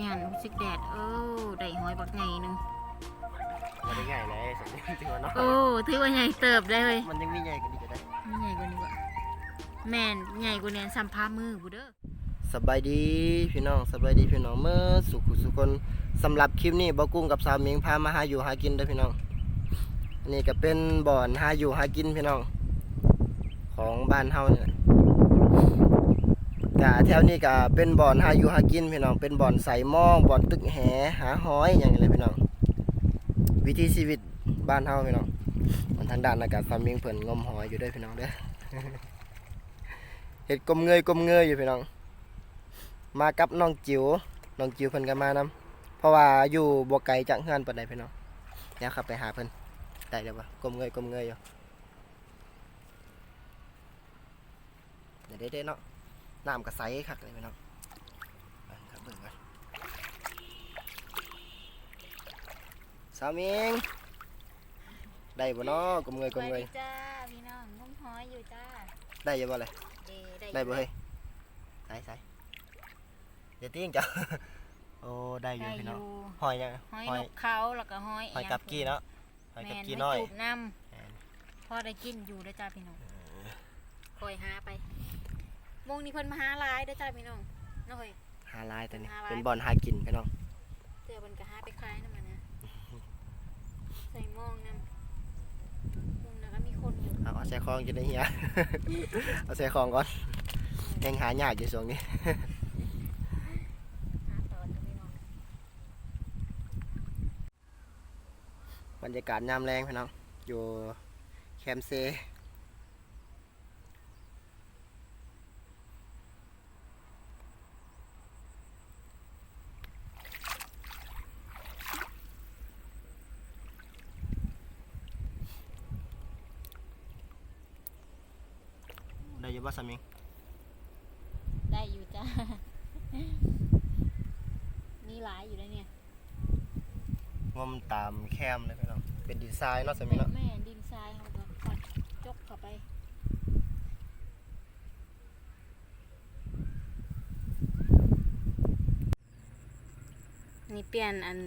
ว่าวังเว้นนี่หันรู้สึกแดดเออได้หอยบักไงหนึงมันได้ใหญ่เลยสมมติว่าน้อยโอ้ถือว่าใหญ่เติบได้เลยมันยังมีใหญ่กว่านี้ก็ได้ไม่ใหญ่กว่านี้วะแม่นใหญ่กว่านี้สัมภามือบุเด้อสบายดีพี่น้องสบายดีพี่น้องเมื่อสุขุสุคนสำหรับคลิปนี้บ่กุ้งกับสาวเมียงพามาหาอยู่หากินเด้อพี่น้องอันนี้ก็เป็นบ่อนหาอยู่หากินพี่น้อง ของบ้านเฮาเนี่ย กะแถวนี้ก็เป็นบ่อนหาอยู่หากินพี่น้องเป็นบ่อนใส่หม้องบ่อนตึกแหหาหอยอย่างนี้เลยพี่น้องวิถีชีวิตบ้านเฮาพี่น้องมันทางด้านอากาศสาวเมียงเพิ่นงมหอยอยู่ด้อพี่น้องเด้อเฮ็ดกลมเงยกลมเงยอยู่พี่น้อง มากับน้องจิ๋วน้องจิ๋วเพิ่นก็มานำเพราะว่าอยู่บ่ไกลจากเฮือนปานใดพี่น้องเดี๋ยวขับไปหาเพิ่นได้แล้วบ่กลมเงยกลมเงยอยู่เดี๋ยวเด้ๆเนาะ น้ำก็ใสคักเลยพี่น้องไปครับเบิ่งกันสามิงได้บ่เนาะกลมเงยกลมเงยจ้าพี่น้องงมหอยอยู่จ้าได้อยู่บ่เลยเด้ได้บ่เฮ้ยใส่ใส่เดี๋ยวติ้งจ้ะโอ้ได้อยู่ได้อพี่น้องยู่หอยยังหอยหอนยกเขาแล้วก็หอยหอยกับกี้เนาะหอยกับกี้น้อยแม่นหจูบน้แม่นำพอได้กินอยู่เด้อจ้าพี่น้องคอยหาไป วงนี้เพิ่นมาหาหลายเด้อจ้าพี่น้องน้อย หาลายตัวนี้หาลาย เป็นบอลหากินพี่น้องเจอเพิ่นก็หาไปขายนำมันนะใส่หมองนำวงนั้นก็มีคนอยู่เอาเอาใส่คลองจะได้เฮีย เอาใส่คลองก่อนยังหายากอยู่ช่วงนี้หาตอนเด้อพี่น้องบรรยากาศยามแรงพี่น้องอยู่แคมป์เซได้ อยินว่าสามิงได้อยู่จ้า มีหลายอยู่แล้วเนี่ยงมตามแคมเลยพี่น้องเป็นดีไซน์เนาะสามิงเนาะแม่ดินทรายเขาก็ปัดจกเข้าไปนี่เปลี่ยนอัน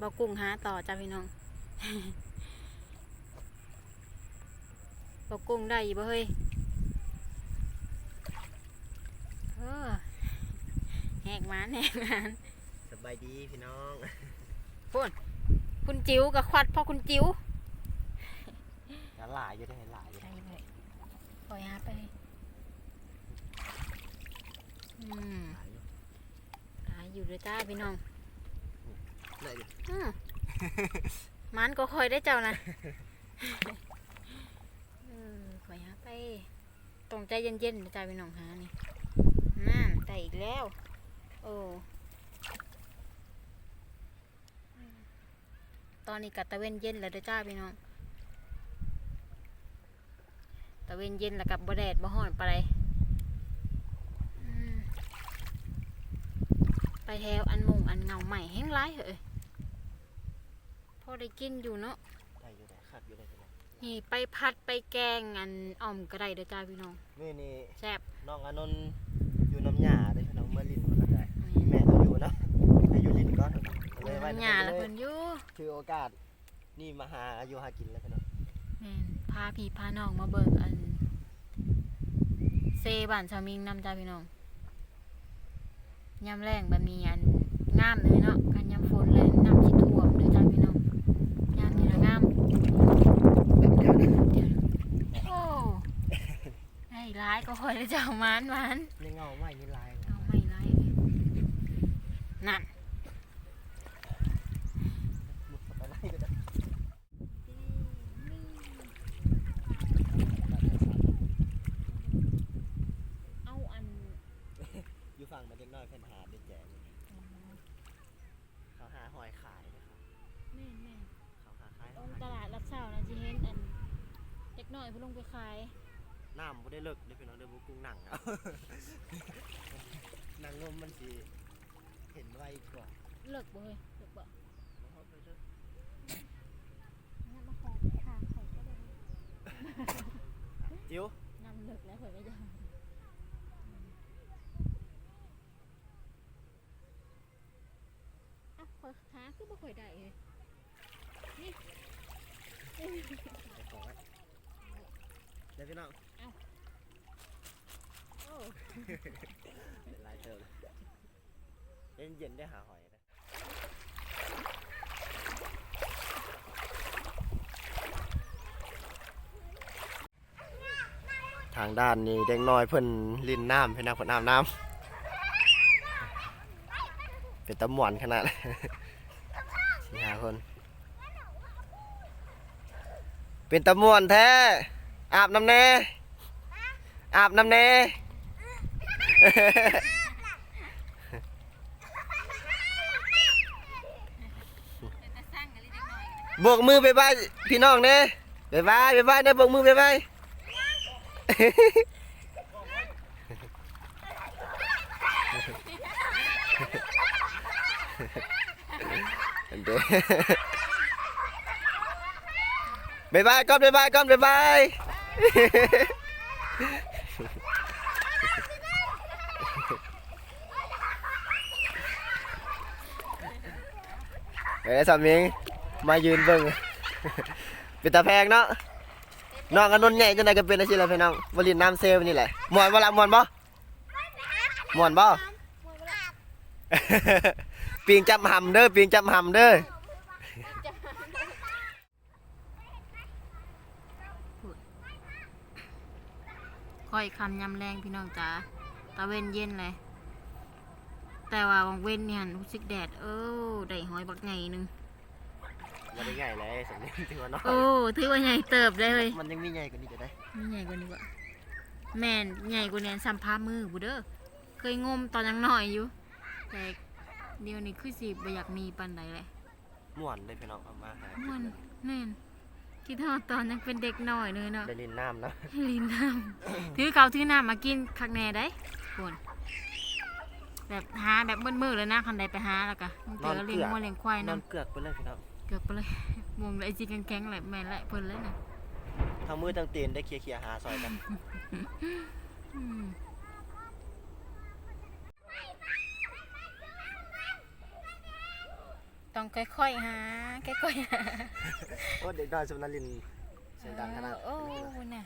บากุ้งหาต่อจ้าพี่น้องบากุ้งได้อยู่บ่เฮ้ยเออ แหกหมันแหกหมันสบายดีพี่น้องคุณจิ๋วกับควัดพ่อคุณจิ๋วหลายอยู่ได้เห็นหลายอยู่ใช่เลยปล่อยหาไปอืมหลายอยู่หาอยู่เลยจ้าพี่น้องได้ดิอืมมันก็คอยได้เจ้านะเออปล่อยหาไปต้องใจเย็นๆนะจ้าพี่น้องหานี่นั่นแต่อีกแล้ว โอ้ตอนนี้กัตะเวนเย็นแล้วเด้อจ้าพี่น้อง ตะเวนเย็นแล้วกับบ่แดดบ่ฮ้อนไปเลยอืมไปแถวอันหมงอันเงาใหม่แห้งร้ายเหอะพอได้กินอยู่เนาะได้อยู่ได้คักอยู่ได้พี่น้องนี่ไปพัดไปแกงอันอ่อมก็ได้เด้อจ้าพี่น้องนี่นี่แซ่บน้องอานนท์อยู่น้ำหยาเด้พี่น้องเมื่อลินก็ได้แม่เขาอยู่เนาะให้ อยู่ลินก่อนเลยไว้หญ้าละเพิ่นอยู่ถือโอกาสนี่มาหาอายุหากินแล้วพี่น้องแม่นพาพี่พาน้องมาเบิ่งอันเซบ้านชาวมิงนำจ้าพี่น้องยามแรงแบบนี้อันงามเลยเนาะกันยามฝนเลยน้ำสิท่วมเด้อจ้าพี่น้องยามนี้ละงามโอ้ได้ร้ายก็คอยได้เจ้ามันมันในเงาไม่นี่ลายเอาไม่ร้ายเลยนั่น กน่อยเพิ่นลงไปขายน้ำบ่ได้เลิกเด้อพี่น้องเดินบุกุ้งหนังเอาหนังงมมันสีเห็นไวกว่าเลิกบ่เลยเลิกบ่เจิ๋วนำเลิกแล้วเผยไม่ยอมอะขอหาคือบ่ค่อยได้เลยนี่ พี่น้องเป็นลายเติมเย็นเย็นได้หาหอยนะทางด้านนี้เด็กน้อยเพิ่นลินน้ำเพิ่นน้ำเพิ่นอาบน้ำเป็นตะหมวนขนาดสี่ห้าคน เป็นตะหมวนแท้ อาบน้ำแน่อาบน้ำแน่แต่สร้างกันเล็กน้อยโบกมือไปบายพี่น้องเน่ไปบายไปบายเน่โบกมือไปบายเด้บายบายก่อนบายบายก่อนบายบาย เอ้ยสามิงมายืนเบิ่งเป็นตาแพงเนาะน้องกันนนใหญ่จังไดก็เป็นอาชีพแล้วพี่น้องบรินน้ำเซลล์นี่แหละม่วนบ่ละม่วนบ่ม่วนบ่ปีงจับหำเด้อปีงจับหำเด้อ ค่อยคำยำแรงพี่น้องจ๋าตะเวนเย็นเลย แต่ว่าวังเว้นเนี่ยรู้สึกแดด เออได้หอยบักไงหนึงมันได้ใหญ่เลยสมนี้ถือว่าน้อยโอ้ถือว่าใหญ่เติบได้เลยมันยังมีใหญ่กว่านี้จะได้นี่ใหญ่กว่านี้วะแม่นใหญ่กว่านี้สัมภามือบุเด้อเคยงมตอนยังน้อยอยู่ แต่เดี๋ยวนี้คือสิบ่อยากมีปันใดเลยม่วนได้พี่น้องเอามาหามันแม่น คิดทอดตอนยังเป็นเด็กน้อยเลยเนาะได้ลินน้ำเนาะลินน้ำถือเขาวถือน้ำมากินคักแน่ได้คนแบบหาแบบมืดๆเลยนะคันใดไปหาแล้วก็เจอเลี้ยงวัวเลี้ยงควายนอนน้ำเกือกไปเลยพี่น้องเกือบไปเลยวงเลยจีแข็งๆเลยแม่นเลยเพิ่นเลยนะทั้งมือทั้งตีนได้เคลียร์ๆหาซอยกัน อืม ต้องค่อยๆหาค่อยๆหาโอ้เด็กน้อยสมนาลินเสียงดังขนาดโอ้น่ะ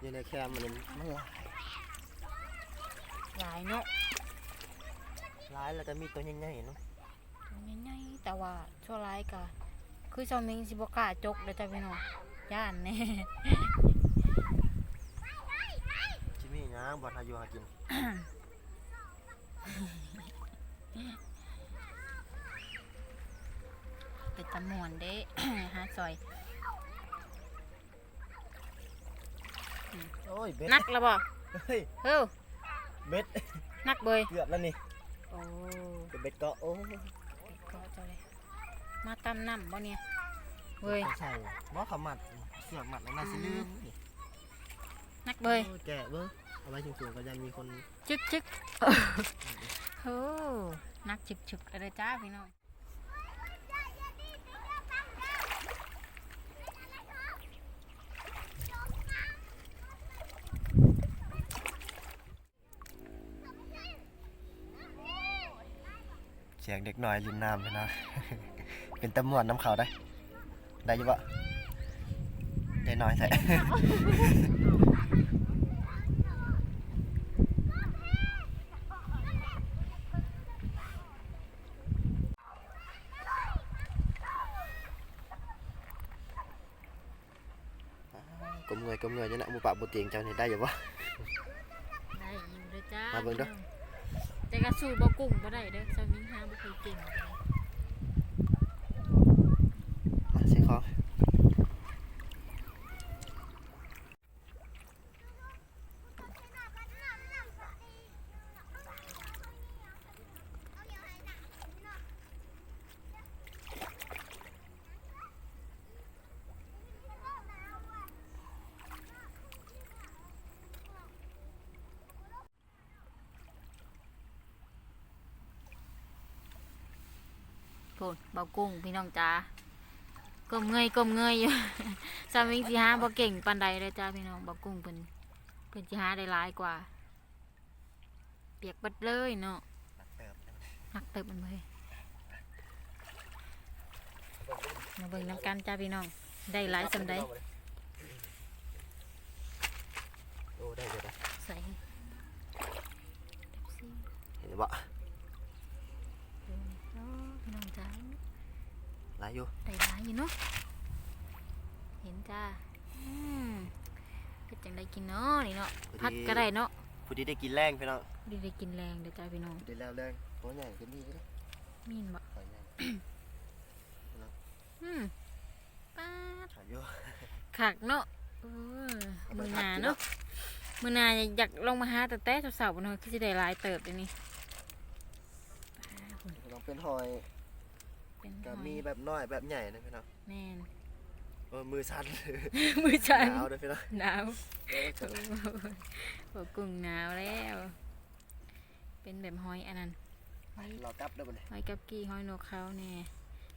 อยู่ในแคมมันมันหลายหลายเนาะหลายแล้วก็มีตัวใหญ่ๆเนาะง่ายๆแต่ว่าชั่วร้ายก็คือเจ้ามิงสิบ่กล้าจกเด้อจ้ะพี่น้องย่านแน่จิมี่หยังบ่ทาอยู่หากิน เป็นตะมวนเด้ หาซอยโอ้ยเบ็ดนักแล้วบ่เฮ้ยเฮ้อเบ็ดนักเบยเกือบแล้วนี่โอ้เบ็ดเกาะโอ้ก็เจ้าเลยมาตำน้ำบ่เนี่ยเว้ยใช่บ่เขามัดเสือกมัดแล้วน่าสิลืมนี่นักเบยโอ้แกะเบิ่งเอาไว้สูงๆก็ยังมีคนจึกจึกโอ้นักจึกจึกอะไรจ้าพี่น้อง สียงเด็กน้อยลินน้ำไปนะ เป็นตะม่วนน้ำเขาได้ ได้อยี่บ่ได้น้อยใส่กลมเงยกลมเงยจะนะหมูปะบนเตียงเจ้านี่ได้อยู่บ่ได้อยู่เด้อจ้า มาเบิ่งเด้อ แต่กระสูบ่กุ้งบ่ได้เด้อสมิงหาบ่เคยเก่ง มาสิคอ โพดเบากุ้งพี่น้องจ้าก้มเงยก้มเงยอยู่สวิงสิหาบ่เก่งปานใดเลยจ้าพี่น้องเบากุ้งเพิ่นเพิ่นสิหาได้หลายกว่า เปียกเบิดเลยเนาะเติบหักเติบมันเลยมาเบิ่งน้ำกันจ้าพี่น้อง ได้หลายสำได้โอ้ได้เดี๋ยวนะใส่เห็นบ่ โอ้พี่น้องจ้า หลายอยู่ได้หลายอยู่เนาะเห็นจ้าอืมเป็นจังได้กินเนาะนี่เนาะพัดก็ได้เนาะผู้ที่ได้กินแรงพี่น้องดีได้กินแรงเด้อจ้าพี่น้องได้แล้วแรงตัวใหญ่เป็นดีเลยมีนบ่หอยใหญ่อืมป้าดหายอยู่ขักเนาะเออมือหนาเนาะมือหนาอยากลงมาหาแต่แต่สาวๆเนาะคือสิได้หลายเติบเดี๋ยวนี้พี่น้องเป็นหอย เป็นก็หอยมีแบบน้อยแบบใหญ่นะพี่น้องแม่นเออมือสั่นมือฉันหนาวนะพี่น้องหนาวเออโอ้โหกุ้งหนาวแล้ว เป็นแบบหอยอันนั้นหอยรอกลับได้บ่เนี่ยหอยกับกี้หอยนกเขาแน่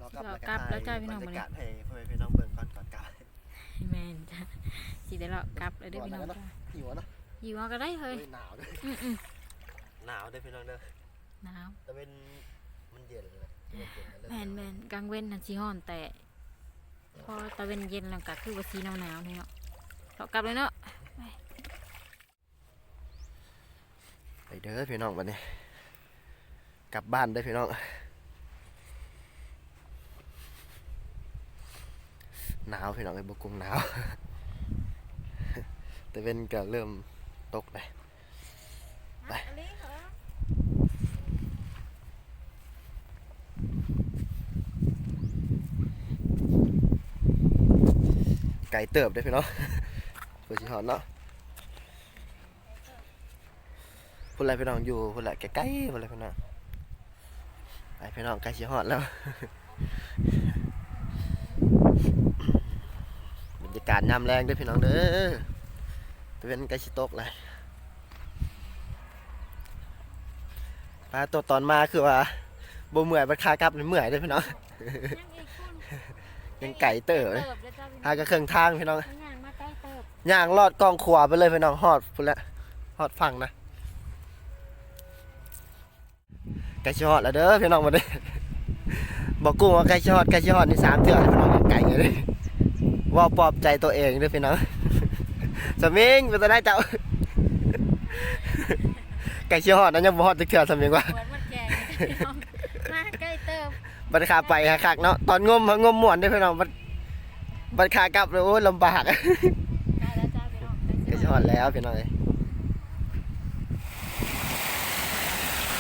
รอกลับรอกลับแล้วจ้าพี่น้องบรมื้รอนี้ยากาศให้พ่อแม่พี่น้องเบิ่งก่อนก่อนกลับแม่นจ้ะสิได้เลาะกลับเลยเด้อพี่น้องจ้ะหิวอะเนาะอยู่เอาก็ได้เฮ้ยเฮ้ยหนาวเด้ออืมหนาวเด้อพี่น้องเด้อๆหนาวแต่เป็นมันเย็นเลยเย็นๆ แล้วแม่นแม่นกลางเว้นน่ะสิฮ้อนแต่ พอตะเวนเย็นแล้วก็คือว่าสีหนาวๆนี่เนาะเลาะกลับเลยเนาะไปเด้อพี่น้องบัดนี้ กลับบ้านเด้อพี่น้องหนาวพี่น้องไอ้บกุงหนาว แต่เป็นก็เริ่มตกเลย ก่เติบได้พี่น้องเพื่อสิหอดเนาะพุ่นไรพี่น้องอยู่พุ่นไรใกล้ๆพุ่นไรพี่น้องไปพี่น้องใกล้สิหอดแล้วบรรยากาศยามแรงด้วยพี่น้องเด้อตะเวนใกล้สิตกเลยปลาตัวตอนมาคือว่าบ่เมื่อยบัดคากลับนี่เมื่อยเด้อพี่น้องยังไก่เติบเลย เติบเลยจ้าพี่หาก็เครื่องทางพี่น้องน้องย่างมาใกล้เติบย่างลอดกองขวาไปเลยพี่น้องฮอดพุ่นละฮอดฝั่งนะไก่ชิฮอดแล้วเด้อพี่น้องมาเด้อบอกกุ้งว่าไก่ชิฮอดไก่ชิฮอดนี่สามเถื่อเลยพี่น้องไก่เลยว่าปลอบใจตัวเองเด้อพี่น้องสมิงเป็นตัวได้เจ้าไก่ชิฮอดนั้นยังบ่ฮอดจะเถื่อสมิงว่าเหมือนมันแก่พี่น้องมาใกล้เติบบัดขาไปคักๆเนาะตอนงมงมม่วนเด้อพี่น้องบัด บัดขากลับเลยโอ้ยลำบากได้แล้วจ้าพี่น้องไก่ชิฮอดแล้วพี่น้องเอ้ย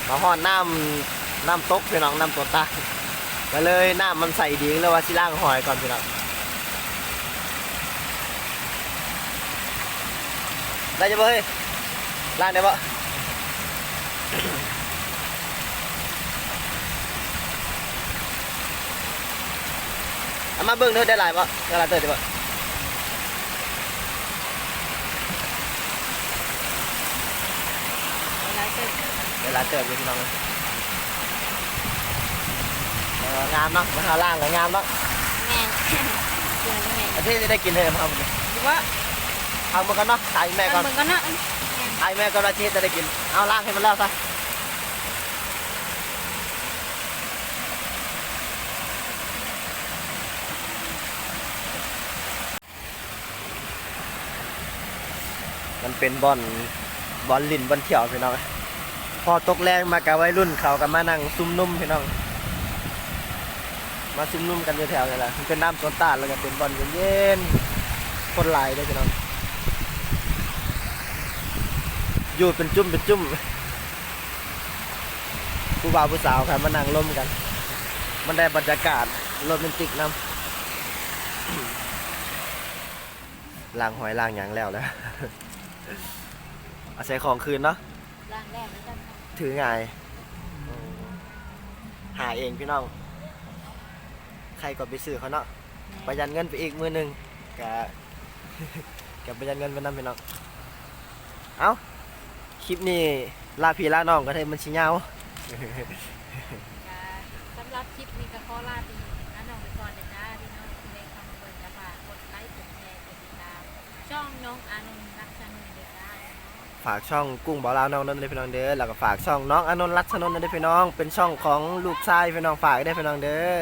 มาหอดน้ำน้ำตกพี่น้องน้ำตัวใตาก็เลยน้ำมันใสดีเลยว่าสิล่างหอยก่อนพี่น้องได้จะบ่เฮ้ยล่างได้บ่ เอามาเบิ่งเธอได้หลายบ่ได้หลายเติบได้บ่หลายเติบได้หลายเติบอยู่พี่น้องเอ้ยเอองามเนาะมาหาล่างก็งามเนาะแม่นเดือนแม่นอาทิตย์นี้ได้กินเลยมาเอาหมดเลยดูว่าเอามาก่อนเนาะถ่ายแม่ก่อนเบิ่งก่อนเนาะถ่ายแม่ก่อนอาทิตย์จะได้กิน เอาล่างให้มันแล้วซะ มันเป็นบอลบอลลินบอลเที่ยวพี่น้องพอตกแรงมากับวัยรุ่นเขากันมานั่งซุ่มนุ่มพี่น้อง มาซุ่มนุ่มกันอยู่แถวนี่แหละมันเป็นน้ำสวนตาลแล้วก็เป็นบอลเย็นๆคนหลายด้วยพี่น้องอยู่เป็นจุ่มเป็นจุ่มผู้บ่าวผู้สาวครับมานั่งร่มกัน มันได้บรรยากาศโรแมนติกนำล้างหอยล้างหยางแล้วแล้ว อาศัยของคืนเนาะล่างแรกแล้วจ้าถือง่ายหาเองพี่น้อง ใครก็ไปซื้อเขาเนาะประหยัดเงินไปอีกมือหนึ่งกะ กะประหยัดเงินไปนั่นพี่น้องเอาคลิปนี้ลาพี่ลาน้องก็ได้มันชิเงาวสำหรับคลิปนี้ก็ขอลาพี่น้าน้องไปก่อนเด้อจ้าพี่น้องในคำเบิ่งจะฝากกดไลค์กดแชร์กดติดตามช่องน้องอานนท์รักชนนท์เด้อจ้า ฝากช่องกุ้งบ่าวลาวน้องนนท์ได้พี่น้องเด้อแล้วก็ฝากช่องน้องอนนท์รักชนนท์ได้พี่น้อง เป็นช่องของลูกชายพี่น้องฝากได้พี่น้องเด้อ